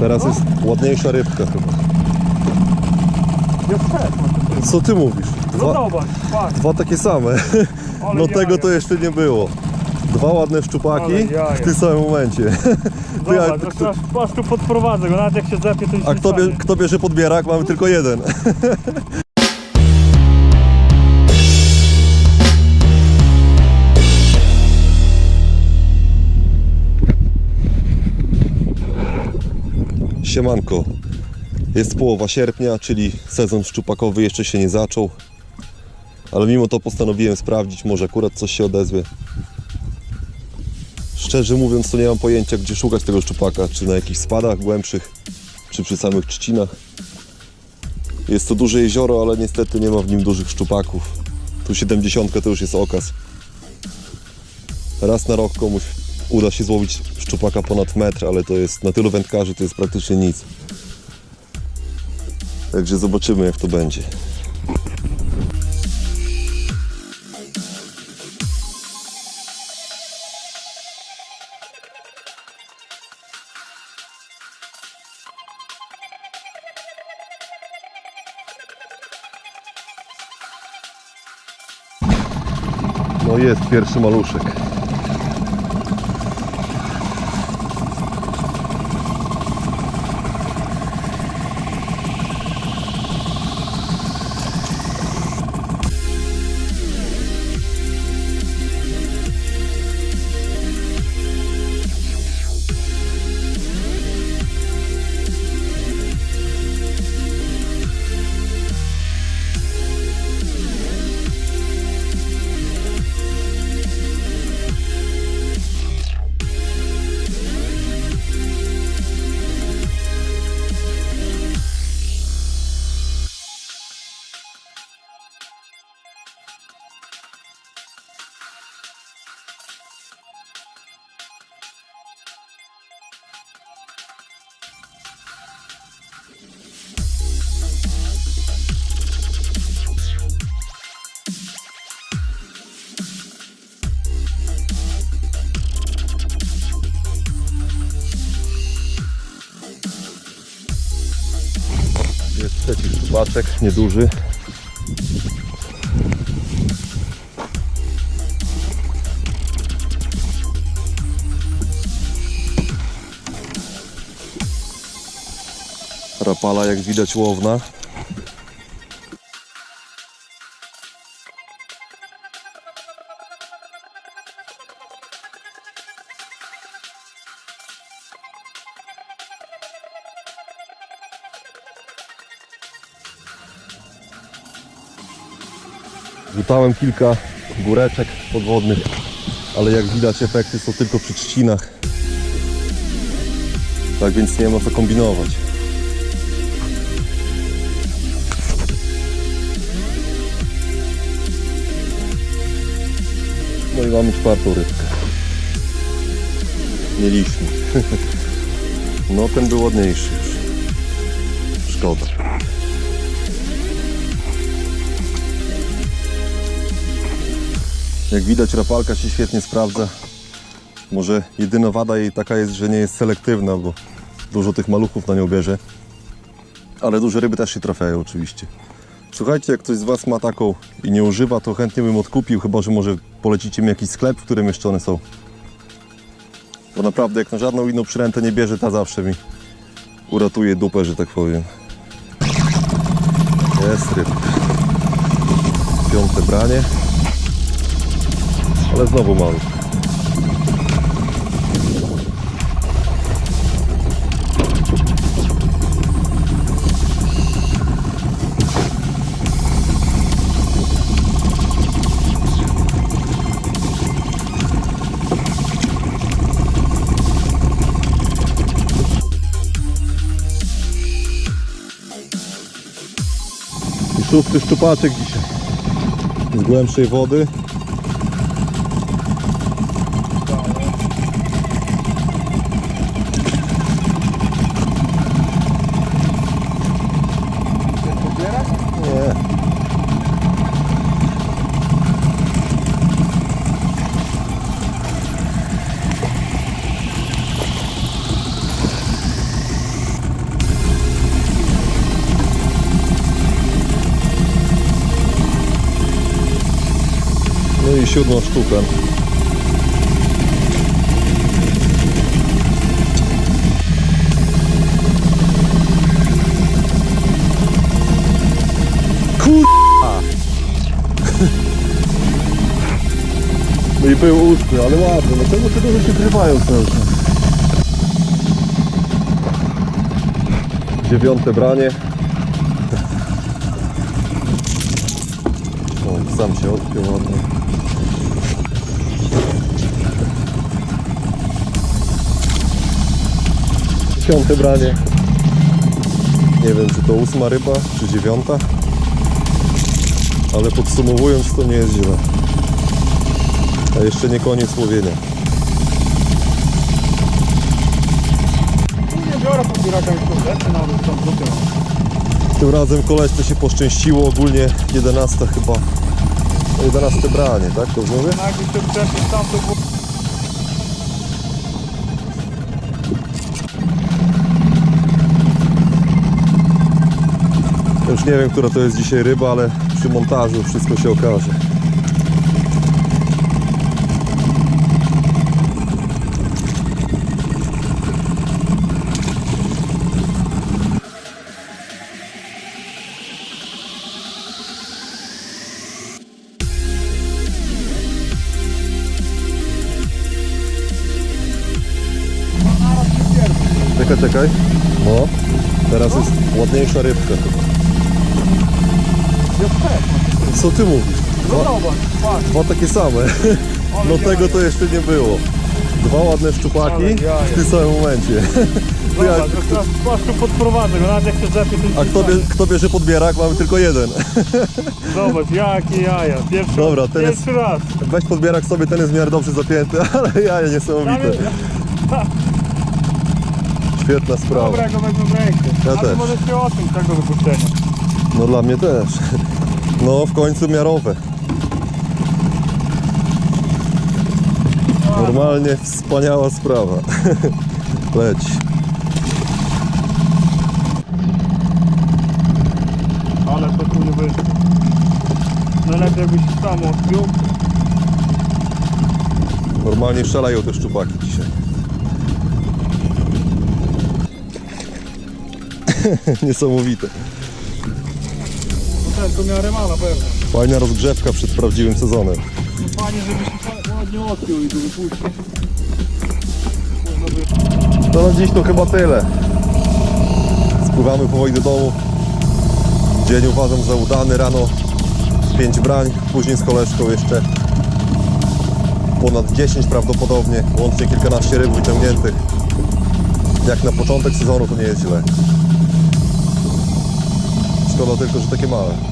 Teraz jest ładniejsza rybka chyba. Jest też, ma to Co ty mówisz? No Dwa, zobacz, patrz. dwa takie same. Ale No tego jaja. to jeszcze nie było. Dwa ładne szczupaki Ale jaja. w tym samym momencie. Ty, a, Zobacz, kto, aż, aż tu podprowadzę go, nawet jak się zepie, to a nie kto, bie, stanie. kto bierze podbierak? Mamy tylko jeden. Siemanko. Jest połowa sierpnia, czyli sezon szczupakowy jeszcze się nie zaczął. Ale mimo to postanowiłem sprawdzić, może akurat coś się odezwie. Szczerze mówiąc, to nie mam pojęcia, gdzie szukać tego szczupaka. Czy na jakichś spadach głębszych, czy przy samych trzcinach. Jest to duże jezioro, ale niestety nie ma w nim dużych szczupaków. Tu 70 to już jest okaz. Raz na rok komuś uda się złowić szczupaka ponad metr, ale to jest na tylu wędkarzy to jest praktycznie nic. Także zobaczymy jak to będzie. No jest pierwszy maluszek. Szczupaczek, nieduży. Rapala jak widać łowna. Rzucałem kilka góreczek podwodnych, ale jak widać efekty są tylko przy trzcinach. Tak więc nie ma co kombinować. No i mamy czwartą rybkę. Mieliśmy. No ten był ładniejszy już. Szkoda. Jak widać rapalka się świetnie sprawdza. Może jedyna wada jej taka jest, że nie jest selektywna, bo dużo tych maluchów na nią bierze. Ale duże ryby też się trafiają oczywiście. Słuchajcie, jak ktoś z Was ma taką i nie używa, to chętnie bym odkupił, chyba że może polecicie mi jakiś sklep, w którym jeszcze one są. Bo naprawdę jak na żadną inną przyrętę nie bierze, ta zawsze mi uratuje dupę, że tak powiem. Jest rybka. Piąte branie. Ale znowu. I szósty szczupaczek dzisiaj. Z głębszej wody. I siódma sztuka. Kurwa! No i był ósmy, ale ładny. No czemu te duże się grywają cały czas? Dziewiąte branie. O, sam się odpiął ładnie. Dziesiąte branie. Nie wiem, czy to ósma ryba, czy dziewiąta. Ale podsumowując, to nie jest źle. A jeszcze nie koniec łowienia. Kompletnie, nawet tam tyłu. Tym razem koleżce się poszczęściło, ogólnie 11 chyba. No 11 branie, tak? To mówię? No wcześniej tam to było... nie wiem, która to jest dzisiaj ryba, ale przy montażu wszystko się okaże. Czekaj, czekaj. No, teraz jest ładniejsza rybka. Też. Co ty mówisz? No Dwa, zobacz, patrz. dwa takie same. No tego to jeszcze nie było. Dwa ładne szczupaki Ale jaja. w tym samym momencie. Ty, a, Zobacz, teraz tu podprowadzę go, nawet jak się zepie, to a kto, bie, kto bierze podbierak? Mamy tylko jeden. Zobacz, jakie jaja. Pierwszy, Dobra, ten jest- pierwszy raz. Weź podbierak sobie, ten jest w miarę dobrze zapięty, ale jaja niesamowite. Świetna sprawa. Dobra, go wezmę w rękę. Ja A ty też. się o tym tego wypuszczenia. No dla mnie też. No w końcu miarowe. Normalnie wspaniała sprawa. Leć. Ale to tu nie wyszło. Najlepiej jakbyś sam odbił. Normalnie szaleją te szczupaki dzisiaj. Niesamowite. Ten to miarę ma na pewno. Fajna rozgrzewka przed prawdziwym sezonem. No Fajnie, żebyś się ładnie odpił i tu wypuścił. To na dziś to chyba tyle. Spływamy powoli do domu. Dzień uważam za udany. Rano 5 brań, później z koleżką jeszcze ponad 10 prawdopodobnie. Łącznie kilkanaście ryb wyciągniętych. Jak na początek sezonu to nie jest źle. Szkoda tylko, że takie małe.